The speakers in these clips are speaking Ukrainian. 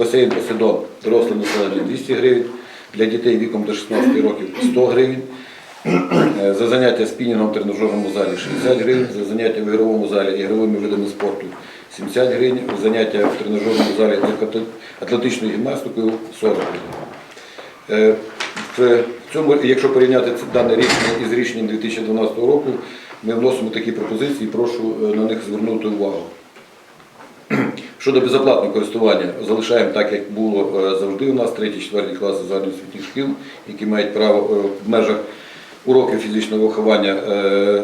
басейн Посейдон доросле населення 200 гривень, для дітей віком до 16 років 100 гривень. Е, За заняття спінінгом в тренажерному залі 60 гривень, за заняття в ігровому залі ігровими видами спорту 70 гривень, заняття в тренажерному залі атлетичною гімнастикою 40 гривень. Е, цьому, якщо порівняти дане рішення із рішенням 2012 року, ми вносимо такі пропозиції, прошу е, на них звернути увагу. Щодо безоплатного користування, залишаємо так, як було е, завжди у нас, 3-4 класи загальноосвітніх шкіл, які мають право е, в межах уроків фізичного виховання е,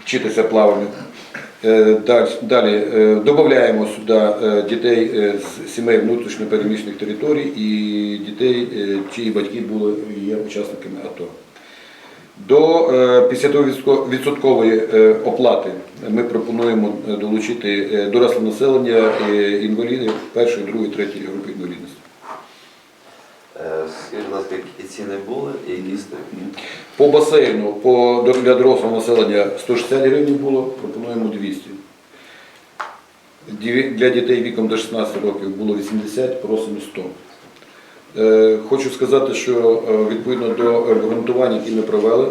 вчитися плаванню. Далі, додаємо сюди дітей з сімей внутрішньо переміщених територій і дітей, чиї батьки були є учасниками АТО. До е, 50% е, оплати ми пропонуємо е, долучити е, доросле населення е, інвалідів першої, другої, третьої групи інвалідності. Е, Скажіть, будь ласка, які ціни були і які стоять? По басейну по, для дорослого населення 160 гривень було, пропонуємо 200. Для дітей віком до 16 років було 80, просимо 100. Е, Хочу сказати, що е, відповідно до обґрунтувань, які ми провели,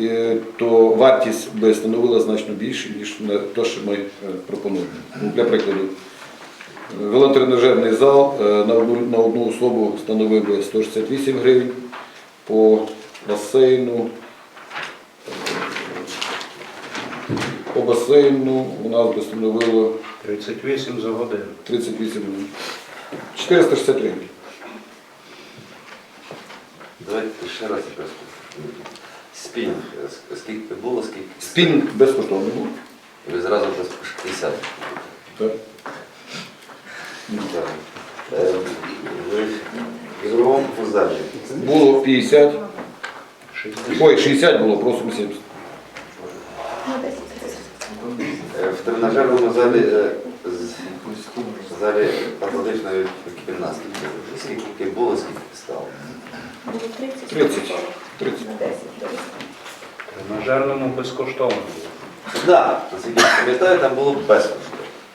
е, то вартість би становила значно більше, ніж те, що ми пропонуємо. Ну, Для прикладу, велотренажерний зал на одну, на одну особу становив би 168 гривень, по басейну. По басейну у нас би становило 38 за годину. 38 гривень. 460 гривень. Давайте ще раз якось. Спінг. ск- Скільки було, скільки? Спінінг безкоштовний був. Ви зразу без 50. Так. Так. Е, в ігровому. Було 50. Ой, 60 було, просимо 70. Е, В тренажерному залі, е, з- залі атлетичної гімнастики. Скільки було, скільки стало? Було 30, 30. 30. на 10. добре. В тренажерному безкоштовно було. Так, я пам'ятаю, там було безкоштовно.